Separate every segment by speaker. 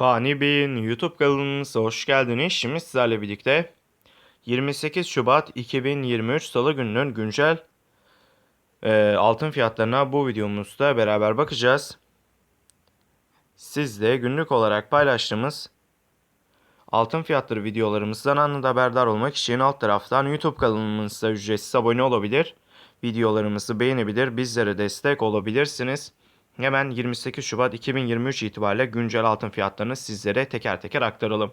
Speaker 1: Fani Bey'in YouTube kanalımıza hoş geldiniz. Şimdi sizlerle birlikte 28 Şubat 2023 Salı gününün güncel e, altın fiyatlarına bu videomuzda beraber bakacağız. Siz de günlük olarak paylaştığımız altın fiyatları videolarımızdan anında haberdar olmak için alt taraftan YouTube kanalımıza ücretsiz abone olabilir. Videolarımızı beğenebilir, bizlere destek olabilirsiniz. Hemen 28 Şubat 2023 itibariyle güncel altın fiyatlarını sizlere teker teker aktaralım.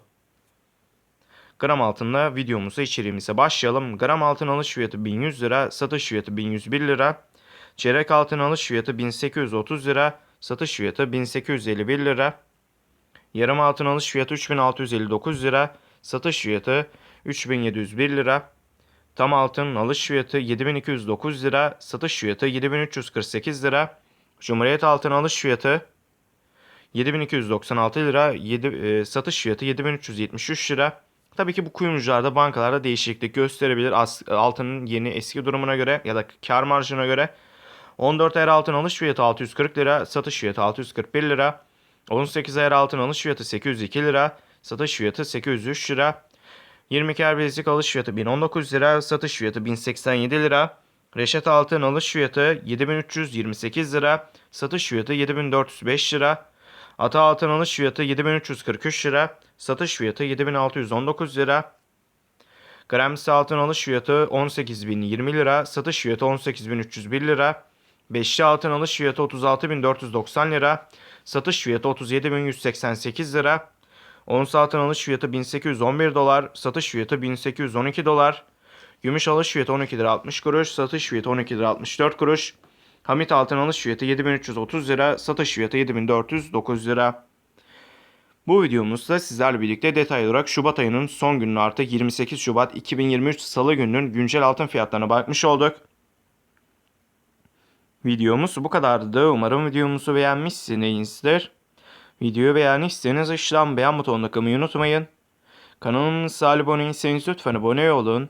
Speaker 1: Gram altınla videomuza içeriğimize başlayalım. Gram altın alış fiyatı 1100 lira, satış fiyatı 1101 lira. Çeyrek altın alış fiyatı 1830 lira, satış fiyatı 1851 lira. Yarım altın alış fiyatı 3659 lira, satış fiyatı 3701 lira. Tam altın alış fiyatı 7209 lira, satış fiyatı 7348 lira. Cumhuriyet altın alış fiyatı 7296 lira, 7, e, satış fiyatı 7373 lira. Tabii ki bu kuyumcularda bankalarda değişiklik gösterebilir As, altının yeni eski durumuna göre ya da kar marjına göre. 14 ayar altın alış fiyatı 640 lira, satış fiyatı 641 lira. 18 ayar altın alış fiyatı 802 lira, satış fiyatı 803 lira. 22 ayar bilezik alış fiyatı 1019 lira, satış fiyatı 1087 lira. Reşat altın alış fiyatı 7328 lira, satış fiyatı 7405 lira. Ata altın alış fiyatı 7343 lira, satış fiyatı 7619 lira. Gramsi altın alış fiyatı 18020 lira, satış fiyatı 18301 lira. Beşli altın alış fiyatı 36490 lira, satış fiyatı 37188 lira. Ons altın alış fiyatı 1811 dolar, satış fiyatı 1812 dolar. Gümüş alış fiyatı 12 lira 60 kuruş, satış fiyatı 12 lira 64 kuruş. Hamit altın alış fiyatı 7330 lira, satış fiyatı 7409 lira. Bu videomuzda sizlerle birlikte detaylı olarak Şubat ayının son gününü artık 28 Şubat 2023 Salı gününün güncel altın fiyatlarına bakmış olduk. Videomuz bu kadardı. Umarım videomuzu beğenmişsinizdir. Videoyu beğendiyseniz aşağıdan beğen butonuna tıklamayı unutmayın. Kanalımıza abone değilseniz lütfen abone olun.